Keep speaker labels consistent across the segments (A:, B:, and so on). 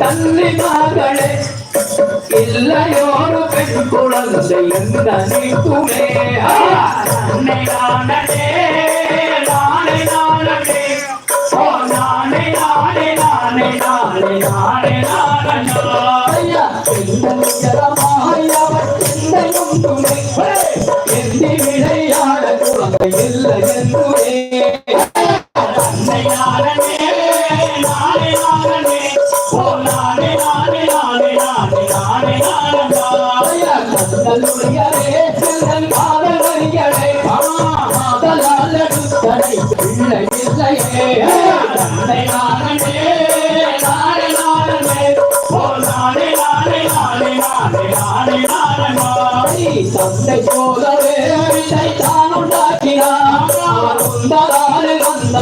A: தன்னை மகளே இல்லையோரு குழந்தை எந்த நீத்துமே
B: நானே நானே நானே நானே ஓ நானே நானே நானே நானே நானே நானே
A: துணை எந்தி விளையாட குழந்தை இல்லை என்றுமே
B: நானே நானே நானே நானே ஓ நானே நானே நானே நானே நானே நானே
A: தந்தை போலவே தான் உண்டாக்கினார் வந்த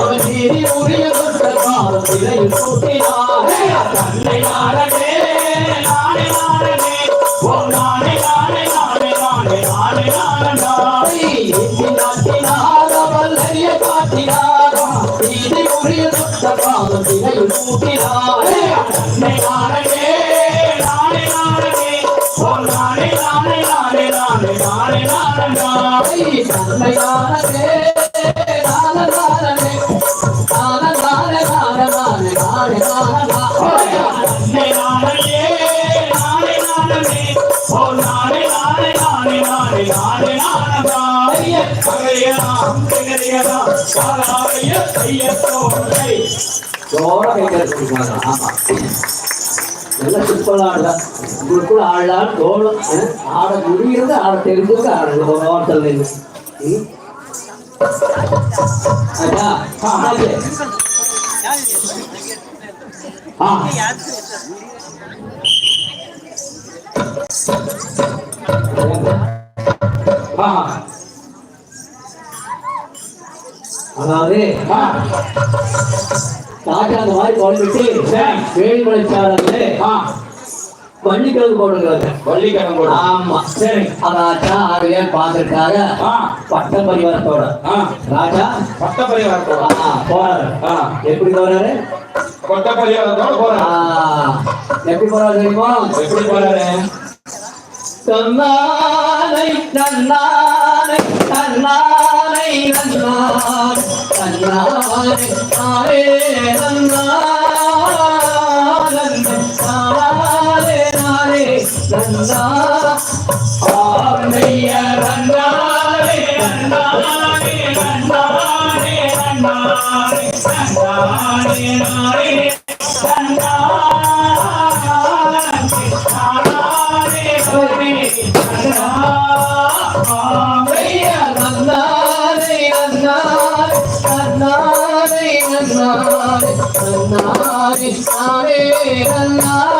A: காட்டினார் அவர் நீதி உரிய கொண்ட காலம் விலையில் கூட்டினார்
B: நானே நானே நானே நானே ஓ நானே நானே நானே நானே நானே நானே
A: நீதி காட்டினார் அவர் நெறிய காட்டினார் நீதி உரிய கொண்ட காலம் விலையில் கூட்டினார்
B: நானே நானே நானே நானே ஓ நானே நானே நானே நானே நானே நானே
A: தன்மையானதே நான
B: சாராய கையத்தோடை
A: ஜோர கைகள் ஆமா நல்ல சிம்பிள் ஆடுதான் உங்களுக்குள்ள ஆடலாம் தோணும் ஆட முடிகிறது ஆட தெரிஞ்சவங்க ஆடுங்க ஒரு வாரத்தில் இருந்து ஆ. அதாவது அந்த மாதிரி குழம்பிட்டு வேலிமலைச்சாரங்களே
B: ஆ
A: வள்ளிக்கிழங்கு போடுங்கிறாங்க
B: வள்ளிக்கிழங்கு போடு.
A: ஆமா.
B: சரி.
A: அதாச்சா ஆறு பார்த்துருக்காங்க
B: ஆ
A: பட்ட பரிவாரத்தோட. ராஜா?
B: பட்ட பரிவாரத்தோட.
A: போறாரு. எப்படி போறாரு?
B: கொட்ட பரிவாரத்தோட
A: ஆ,
B: போறான்
A: எப்படி போறாரு தெரியுமா?
B: எப்படி போறாரு?
A: தன்னானை தன்னானை தன்னானை நன்னா
B: ஆர்மைய நன்னாரே நன்னாரே நன்னாரே நன்னாரே நன்னாரே நாரே நன்னாரே ஹரி நன்னா ஆர்மைய